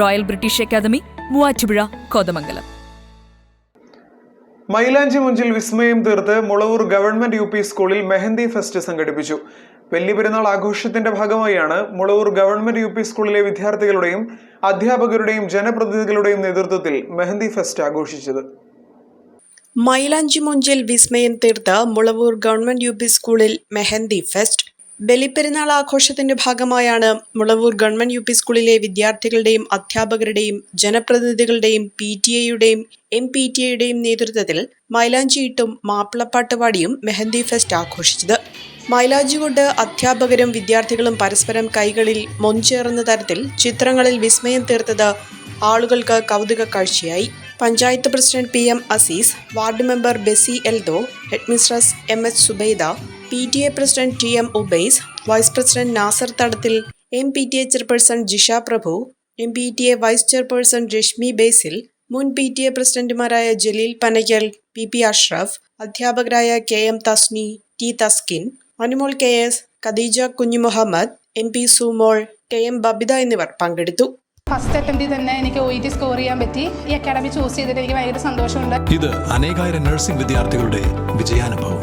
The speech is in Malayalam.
Royal British academy Muvattupuzha Kothamangalam. മൈലാഞ്ചി മുഞ്ചിൽ വിസ്മയം തീർത്ത് മുളവൂർ ഗവൺമെന്റ് യു പി സ്കൂളിൽ മെഹന്തി ഫെസ്റ്റ് സംഘടിപ്പിച്ചു. പെരുന്നാൾ ആഘോഷത്തിന്റെ ഭാഗമായാണ് മുളവൂർ ഗവൺമെന്റ് യു പി സ്കൂളിലെ വിദ്യാർത്ഥികളുടെയും അധ്യാപകരുടെയും ജനപ്രതിനിധികളുടെയും നേതൃത്വത്തിൽ മെഹന്തി ഫെസ്റ്റ് ആഘോഷിച്ചത്. മൈലാഞ്ചി മുഞ്ചിൽ വിസ്മയം തീർത്ത് മുളവൂർ ഗവൺമെന്റ് യു പി സ്കൂളിൽ മെഹന്തി ഫെസ്റ്റ് ബലിപ്പെരുന്നാൾ ആഘോഷത്തിന്റെ ഭാഗമായാണ് മുളവൂർ ഗവൺമെന്റ് യു പി സ്കൂളിലെ വിദ്യാർത്ഥികളുടെയും അധ്യാപകരുടെയും ജനപ്രതിനിധികളുടെയും പി ടി എയുടെയും എം പി ടി എയുടെയും നേതൃത്വത്തിൽ മൈലാഞ്ചിയിട്ടും മാപ്പിളപ്പാട്ട് പാടിയും മെഹന്തി ഫെസ്റ്റ് ആഘോഷിച്ചത്. മൈലാഞ്ചി കൊണ്ട് അധ്യാപകരും വിദ്യാർത്ഥികളും പരസ്പരം കൈകളിൽ മൊഞ്ചേറുന്ന തരത്തിൽ ചിത്രങ്ങളിൽ വിസ്മയം തീർത്തത് ആളുകൾക്ക് കൗതുക കാഴ്ചയായി. Panchayat president P M Azeez ward member Besi Eldho headmistress M H Subaida P T A president T M Ubais vice president Nasar Thadathil M P T A chairperson Jisha Prabhu M P T A vice chairperson Reshmi Basil മുൻ പി ടി എ പ്രസിഡന്റുമാരായ ജലീൽ പനയ്ക്കൽ പി പി അഷ്റഫ് അധ്യാപകരായ K M Thasni T Thaskin Anumol K S Khadeeja Kunjumuhammed M P Sumol K M Babitha എന്നിവർ പങ്കെടുത്തു. ഫസ്റ്റ് അറ്റംപ്റ്റിൽ തന്നെ എനിക്ക് ഒ ടി സ്കോർ ചെയ്യാൻ പറ്റി. ഈ അക്കാഡമി ചൂസ് ചെയ്തിട്ട് എനിക്ക് ഭയങ്കര സന്തോഷമുണ്ട്. ഇത് അനേകായിരം നഴ്സിംഗ് വിദ്യാർത്ഥികളുടെ വിജയാനുഭവം.